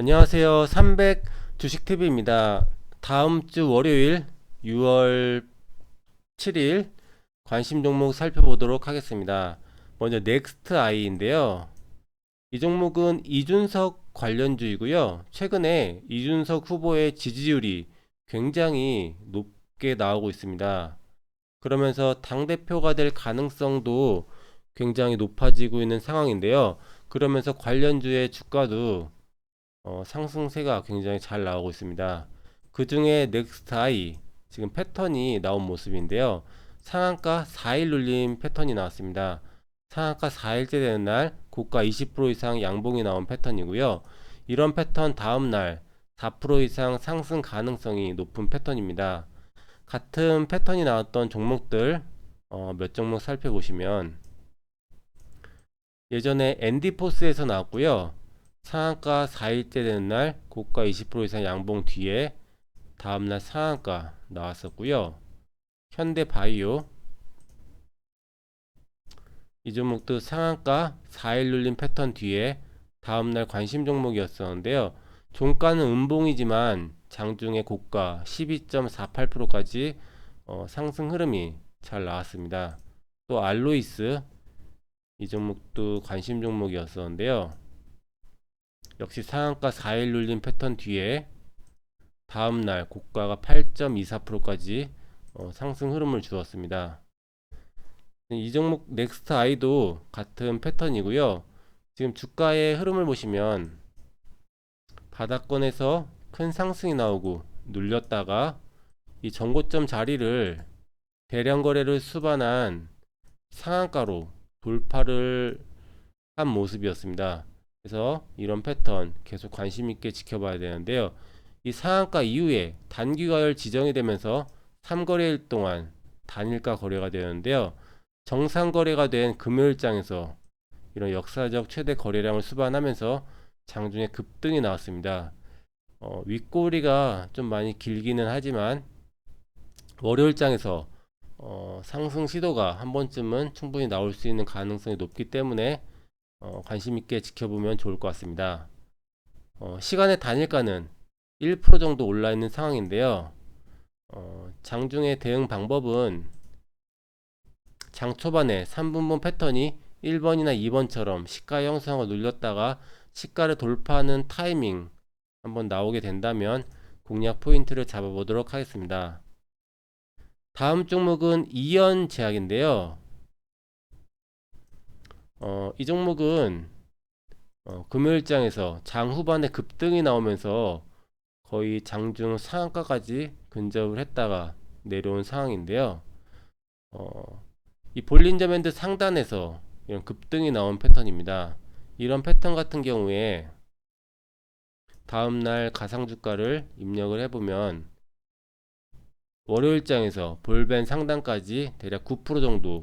안녕하세요. 300 주식TV입니다. 다음 주 월요일 6월 7일 관심 종목 살펴보도록 하겠습니다. 먼저 넥스트 아이인데요. 이 종목은 이준석 관련주이고요. 최근에 이준석 후보의 지지율이 굉장히 높게 나오고 있습니다. 그러면서 당대표가 될 가능성도 굉장히 높아지고 있는 상황인데요. 그러면서 관련주의 주가도 어, 상승세가 굉장히 잘 나오고 있습니다. 그 중에 넥스트아이 지금 패턴이 나온 모습인데요. 상한가 4일 눌림 패턴이 나왔습니다. 상한가 4일째 되는 날 고가 20% 이상 양봉이 나온 패턴이고요. 이런 패턴 다음 날 4% 이상 상승 가능성이 높은 패턴입니다. 같은 패턴이 나왔던 종목들 어, 몇 종목 살펴보시면 예전에 앤디포스에서 나왔고요. 상한가 4일째 되는 날 고가 20% 이상 양봉 뒤에 다음날 상한가 나왔었고요. 현대바이오 이 종목도 상한가 4일 눌림 패턴 뒤에 다음날 관심 종목이었었는데요. 종가는 음봉이지만 장중에 고가 12.48%까지 어, 상승 흐름이 잘 나왔습니다. 또 알로이스 이 종목도 관심 종목이었었는데요. 역시 상한가 4일 눌림 패턴 뒤에 다음날 고가가 8.24%까지 어, 상승 흐름을 주었습니다. 이 종목 넥스트 아이도 같은 패턴이고요. 지금 주가의 흐름을 보시면 바닥권에서 큰 상승이 나오고 눌렸다가 이 전고점 자리를 대량 거래를 수반한 상한가로 돌파를 한 모습이었습니다. 그래서 이런 패턴 계속 관심 있게 지켜봐야 되는데요. 이 상한가 이후에 단기가열 지정이 되면서 3거래일 동안 단일가 거래가 되는데요. 정상 거래가 된 금요일장에서 이런 역사적 최대 거래량을 수반하면서 장중에 급등이 나왔습니다. 어, 윗꼬리가 좀 많이 길기는 하지만 월요일장에서 어, 상승 시도가 한 번쯤은 충분히 나올 수 있는 가능성이 높기 때문에 어, 관심 있게 지켜보면 좋을 것 같습니다. 어, 시간의 단일가는 1% 정도 올라 있는 상황인데요. 어, 장중의 대응 방법은 장 초반에 3분봉 패턴이 1번이나 2번처럼 시가 형성을 눌렸다가 시가를 돌파하는 타이밍 한번 나오게 된다면 공략 포인트를 잡아보도록 하겠습니다. 다음 종목은 이연 제약인데요. 어, 이 종목은 어, 금요일장에서 장 후반에 급등이 나오면서 거의 장중 상한가까지 근접을 했다가 내려온 상황인데요. 어, 이 볼린저 밴드 상단에서 이런 급등이 나온 패턴입니다. 이런 패턴 같은 경우에 다음날 가상주가를 입력을 해보면 월요일장에서 볼벤 상단까지 대략 9% 정도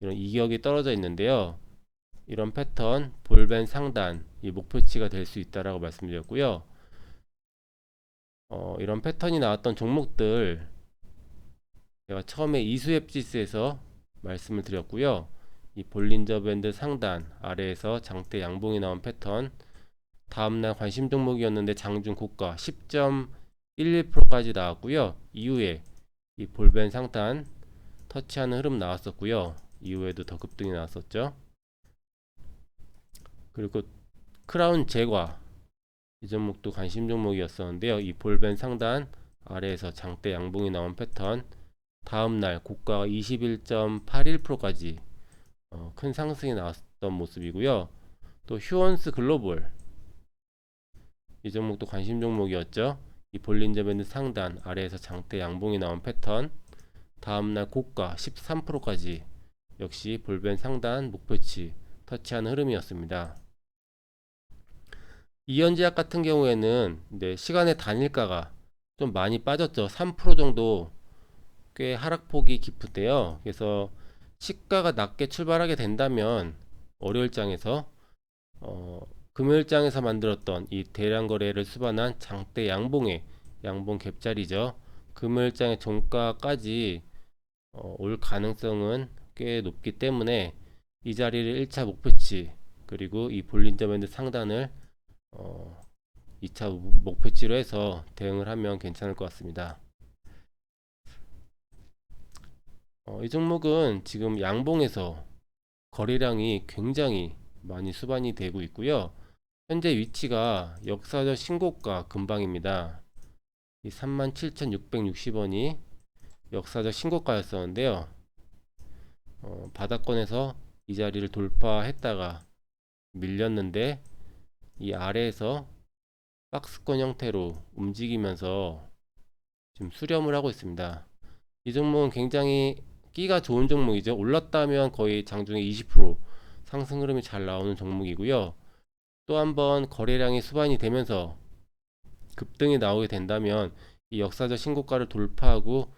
이런 이격이 떨어져 있는데요. 이런 패턴 볼벤 상단 이 목표치가 될 수 있다라고 말씀드렸고요. 어, 이런 패턴이 나왔던 종목들 제가 처음에 이수앱 지수에서 말씀을 드렸고요. 이 볼린저 밴드 상단 아래에서 장대 양봉이 나온 패턴 다음날 관심 종목이었는데 장중 고가 10.11%까지 나왔고요. 이후에 이 볼벤 상단 터치하는 흐름 나왔었고요. 이후에도 더 급등이 나왔었죠. 그리고 크라운 제과 이 종목도 관심 종목이었었는데요. 이 볼벤 상단 아래에서 장대 양봉이 나온 패턴 다음날 고가가 21.81%까지 어, 큰 상승이 나왔던 모습이고요. 또 휴원스 글로벌 이 종목도 관심 종목이었죠. 이 볼린저 밴드 상단 아래에서 장대 양봉이 나온 패턴 다음날 고가 13%까지 역시 볼벤 상단 목표치 터치하는 흐름이었습니다. 이연제약 같은 경우에는 네, 시간의 단일가가 좀 많이 빠졌죠. 3% 정도 꽤 하락폭이 깊은데요. 그래서 시가가 낮게 출발하게 된다면 월요일장에서 어, 금요일장에서 만들었던 이 대량 거래를 수반한 장대 양봉의 양봉 갭자리죠. 금요일장의 종가까지 어, 올 가능성은 꽤 높기 때문에 이 자리를 1차 목표치 그리고 이 볼린저 밴드 상단을 어, 2차 목표치로 해서 대응을 하면 괜찮을 것 같습니다. 어, 이 종목은 지금 양봉에서 거래량이 굉장히 많이 수반이 되고 있고요. 현재 위치가 역사적 신고가 근방입니다. 이 37,660원이 역사적 신고가였었는데요. 어, 바닥권에서 이 자리를 돌파했다가 밀렸는데 이 아래에서 박스권 형태로 움직이면서 지금 수렴을 하고 있습니다. 이 종목은 굉장히 끼가 좋은 종목이죠. 올랐다면 거의 장중에 20% 상승 흐름이 잘 나오는 종목이고요. 또 한 번 거래량이 수반이 되면서 급등이 나오게 된다면 이 역사적 신고가를 돌파하고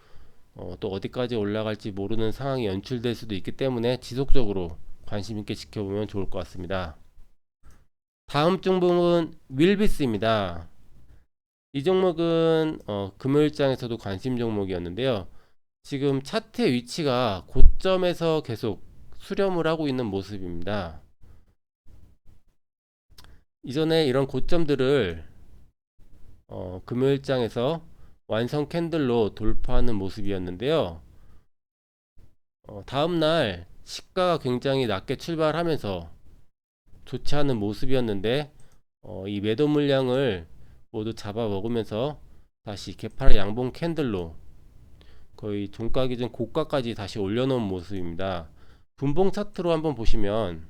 어, 또 어디까지 올라갈지 모르는 상황이 연출될 수도 있기 때문에 지속적으로 관심 있게 지켜보면 좋을 것 같습니다. 다음 종목은 윌비스입니다. 이 종목은 어, 금요일장에서도 관심 종목이었는데요. 지금 차트의 위치가 고점에서 계속 수렴을 하고 있는 모습입니다. 이전에 이런 고점들을 어, 금요일장에서 완성 캔들로 돌파하는 모습이었는데요. 어, 다음날 시가가 굉장히 낮게 출발하면서 좋지 않은 모습이었는데 어, 이 매도 물량을 모두 잡아먹으면서 다시 개파의 양봉 캔들로 거의 종가 기준 고가까지 다시 올려놓은 모습입니다. 분봉 차트로 한번 보시면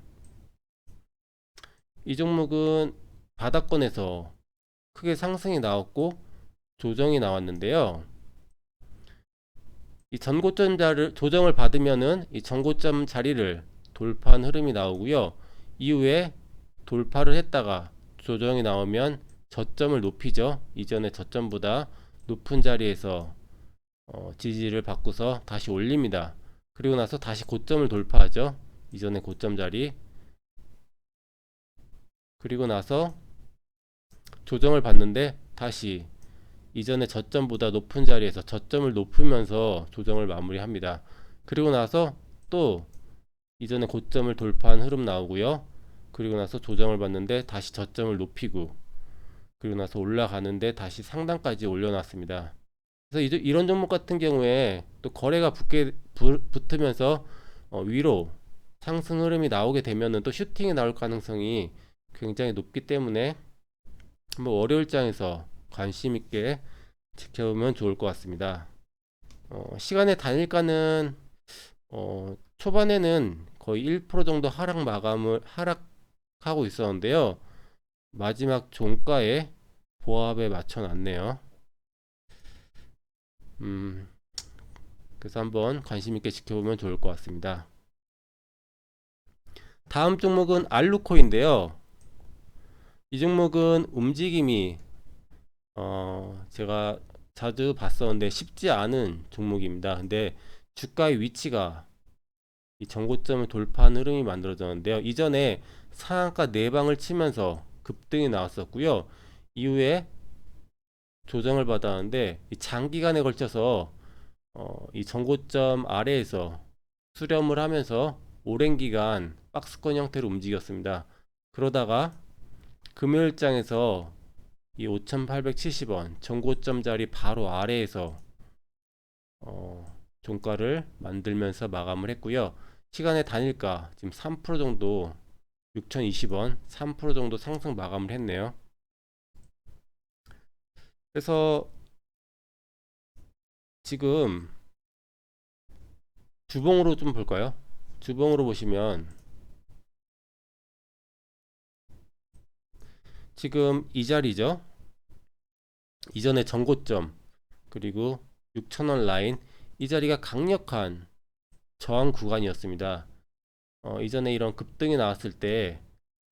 이 종목은 바닥권에서 크게 상승이 나왔고 조정이 나왔는데요. 이 전고점 자를 조정을 받으면은 이 전고점 자리를 돌파한 흐름이 나오고요. 이후에 돌파를 했다가 조정이 나오면 저점을 높이죠. 이전의 저점보다 높은 자리에서 어, 지지를 받고서 다시 올립니다. 그리고 나서 다시 고점을 돌파하죠. 이전의 고점 자리. 그리고 나서 조정을 받는데 다시 이전의 저점보다 높은 자리에서 저점을 높으면서 조정을 마무리합니다. 그리고 나서 또 이전의 고점을 돌파한 흐름 나오고요. 그리고 나서 조정을 받는데 다시 저점을 높이고 그리고 나서 올라가는데 다시 상단까지 올려놨습니다. 그래서 이, 런 종목 같은 경우에 또 거래가 붙게 부, 붙으면서 어, 위로 상승 흐름이 나오게 되면은 또 슈팅이 나올 가능성이 굉장히 높기 때문에 한번 월요일장에서 관심 있게 지켜보면 좋을 것 같습니다. 어, 시간의 단일가는 어, 초반에는 거의 1% 정도 하락 마감을 하락하고 있었는데요. 마지막 종가에 보합에 맞춰 놨네요. 음, 그래서 한번 관심 있게 지켜보면 좋을 것 같습니다. 다음 종목은 알루코인데요. 이 종목은 움직임이 어, 제가 자주 봤었는데 쉽지 않은 종목입니다. 근데 주가의 위치가 이 정고점을 돌파한 흐름이 만들어졌는데요. 이전에 상한가 4방을 치면서 급등이 나왔었고요. 이후에 조정을 받았는데 장기간에 걸쳐서 어, 이 정고점 아래에서 수렴을 하면서 오랜 기간 박스권 형태로 움직였습니다. 그러다가 금요일장에서 이 5,870원 정고점 자리 바로 아래에서 어, 종가를 만들면서 마감을 했고요. 시간의 단일가 지금 3% 정도 6,020원 3% 정도 상승 마감을 했네요. 그래서 지금 주봉으로 좀 볼까요? 주봉으로 보시면 지금 이 자리죠. 이전에 전고점 그리고 6천원 라인 이 자리가 강력한 저항 구간이었습니다. 어, 이전에 이런 급등이 나왔을 때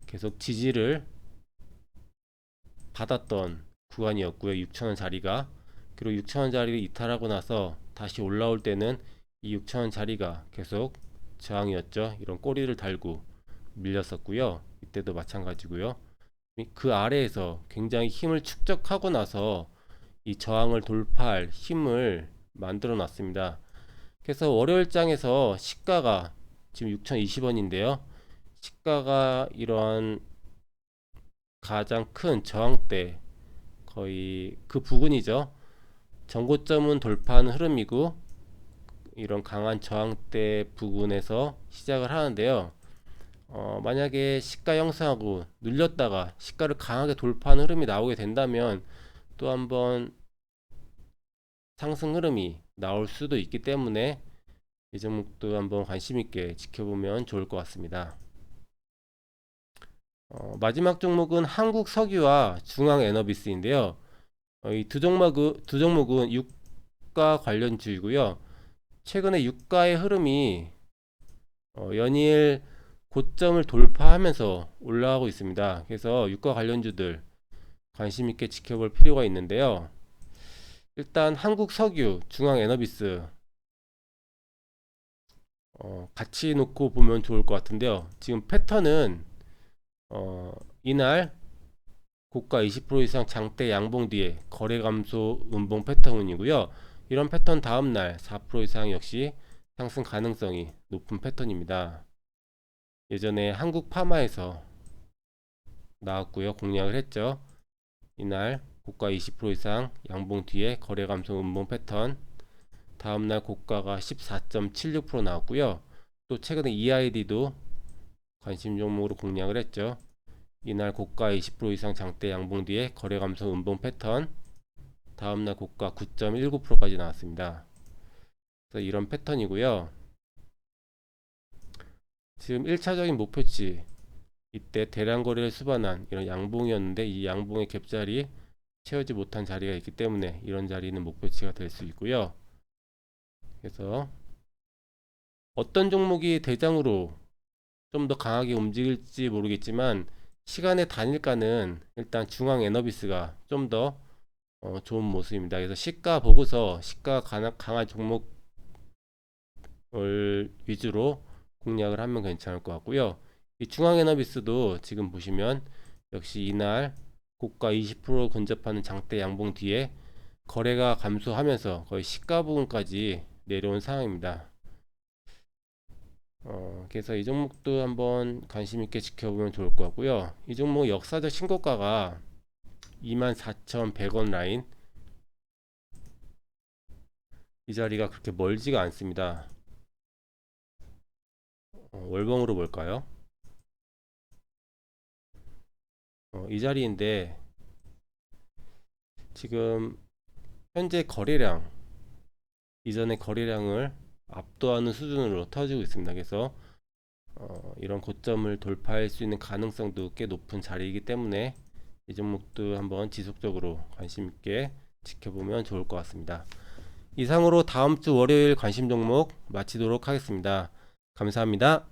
계속 지지를 받았던 구간이었고요. 6천원 자리가 그리고 6천원 자리를 이탈하고 나서 다시 올라올 때는 이 6천원 자리가 계속 저항이었죠. 이런 꼬리를 달고 밀렸었고요. 이때도 마찬가지고요. 그 아래에서 굉장히 힘을 축적하고 나서 이 저항을 돌파할 힘을 만들어 놨습니다. 그래서 월요일 장에서 시가가 지금 6,020원인데요. 시가가 이러한 가장 큰 저항대 거의 그 부근이죠. 전고점은 돌파하는 흐름이고 이런 강한 저항대 부근에서 시작을 하는데요. 어, 만약에 시가 형성하고 눌렸다가 시가를 강하게 돌파하는 흐름이 나오게 된다면 또 한번 상승 흐름이 나올 수도 있기 때문에 이 종목도 한번 관심 있게 지켜보면 좋을 것 같습니다. 어, 마지막 종목은 한국 석유와 중앙 에너비스인데요. 어, 이두 종목은 두 종목은 유가 관련주이고요. 최근에 유가의 흐름이 어, 연일 고점을 돌파하면서 올라가고 있습니다. 그래서 유가 관련주들 관심 있게 지켜볼 필요가 있는데요. 일단 한국 석유, 중앙 에너비스 어, 같이 놓고 보면 좋을 것 같은데요. 지금 패턴은 어, 이날 고가 20% 이상 장대 양봉 뒤에 거래 감소 음봉 패턴이고요. 이런 패턴 다음 날 4% 이상 역시 상승 가능성이 높은 패턴입니다. 예전에 한국 파마에서 나왔고요. 공략을 했죠. 이날 고가 20% 이상 양봉 뒤에 거래 감소 음봉 패턴 다음날 고가가 14.76% 나왔고요. 또 최근에 EID도 관심 종목으로 공략을 했죠. 이날 고가 20% 이상 장대 양봉 뒤에 거래 감소 음봉 패턴 다음날 고가 9.19%까지 나왔습니다. 그래서 이런 패턴이고요. 지금 1차적인 목표치 이때 대량 거래를 수반한 이런 양봉이었는데 이 양봉의 갭자리 채우지 못한 자리가 있기 때문에 이런 자리는 목표치가 될 수 있고요. 그래서 어떤 종목이 대장으로 좀 더 강하게 움직일지 모르겠지만 시간의 단일가는 일단 중앙 에너비스가 좀더 어, 좋은 모습입니다. 그래서 시가 보고서 시가 강한 종목을 위주로 공략을 하면 괜찮을 것 같고요. 이 중앙 에너비스도 지금 보시면 역시 이날 고가 20% 근접하는 장대 양봉 뒤에 거래가 감소하면서 거의 시가 부분까지 내려온 상황입니다. 어, 그래서 이 종목도 한번 관심 있게 지켜보면 좋을 것 같고요. 이 종목 역사적 신고가가 24,100원 라인 이 자리가 그렇게 멀지가 않습니다. 어, 월봉으로 볼까요? 어, 이 자리인데 지금 현재 거래량 이전의 거래량을 압도하는 수준으로 터지고 있습니다. 그래서 어, 이런 고점을 돌파할 수 있는 가능성도 꽤 높은 자리이기 때문에 이 종목도 한번 지속적으로 관심 있게 지켜보면 좋을 것 같습니다. 이상으로 다음 주 월요일 관심 종목 마치도록 하겠습니다. 감사합니다.